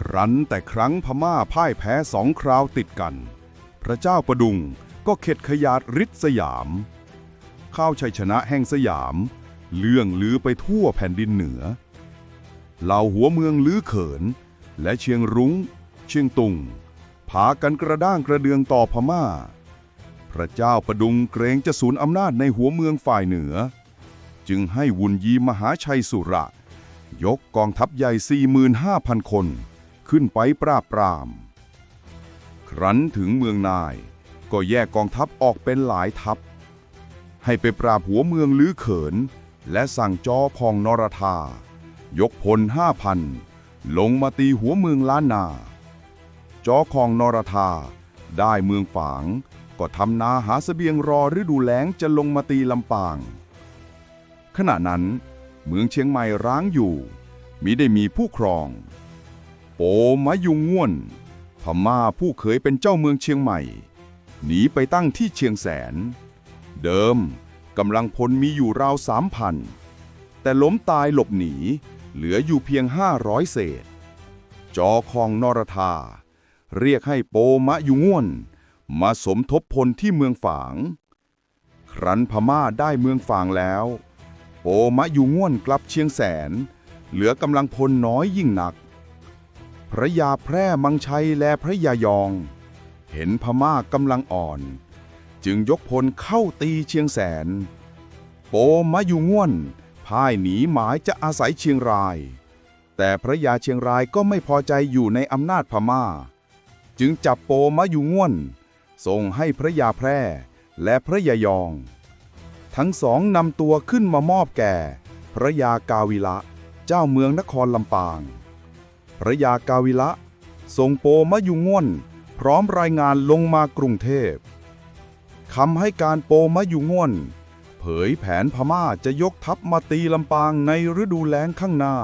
ครั้นแต่ครั้งพม่าพ่ายแพ้สองคราวติดกัน พระเจ้าประดุงก็เข็ดขยาดริษสยาม ข้าวชัยชนะแห่งสยาม เลื่องลือไปทั่วแผ่นดินเหนือ เหล่าหัวเมืองลื้อเขิน และเชียงรุง้ง เชียงตุงพากันกระด้างกระเดืองต่อพม่า พระเจ้าประดุงเกรงจะสูญอำนาจในหัวเมืองฝ่ายเหนือ จึงให้วุนยีมหาชัยสุระ ยกกองทัพใหญ่ 45,000 คน ขึ้นไปปราบปราม ครั้นถึงเมืองนาย ก็แยกกองทัพออกเป็นหลายทัพ ให้ไปปราบหัวเมืองลือเขิน และสั่งจอพองนรธา ยกพลห้าพันลงมาตีหัวเมืองล้านนา จอคองนรธา ได้เมืองฝาง ก็ทำนาหาเสบียงรอฤดูแล้งจะลงมาตีลำปาง ขณะนั้น เมืองเชียงใหม่ร้างอยู่มิได้มีผู้ครอง ปมะยุงง่วน พม่าผู้เคยเป็นเจ้าเมืองเชียงใหม่ หนีไปตั้งที่เชียงแสน เดิมกำลังพลมีอยู่ราวสามพัน แต่ล้มตายหลบหนี เหลืออยู่เพียงห้าร้อยเศษ จอคองนรธา เรียกให้โปมะยุงง่วน มาสมทบพลที่เมืองฝาง ครั้นพม่าได้เมืองฝางแล้ว โปมะยุงง่วนกลับเชียงแสน เหลือกำลังพลน้อยยิ่งหนัก พระยาแพร่มังชัยและพระยายอง เห็นพม่ากำลังอ่อน จึงยกพลเข้าตีเชียงแสน โปมะยุง่วนพ่ายหนีหมายจะอาศัยเชียงราย แต่พระยาเชียงรายก็ไม่พอใจอยู่ในอำนาจพม่า จึงจับโปมะยุง่วนส่งให้พระยาแพร่และพระยายอง ทั้งสองนำตัวขึ้นมามอบแก่ พระยากาวิละ เจ้าเมืองนครลำปาง พระยากาวิละทรงโปมะยุง่วน พร้อมรายงานลงมากรุงเทพคำให้การโปมะยุง่วน เผยแผนพม่าจะยกทัพมาตีลำปางในฤดูแล้งข้างหน้า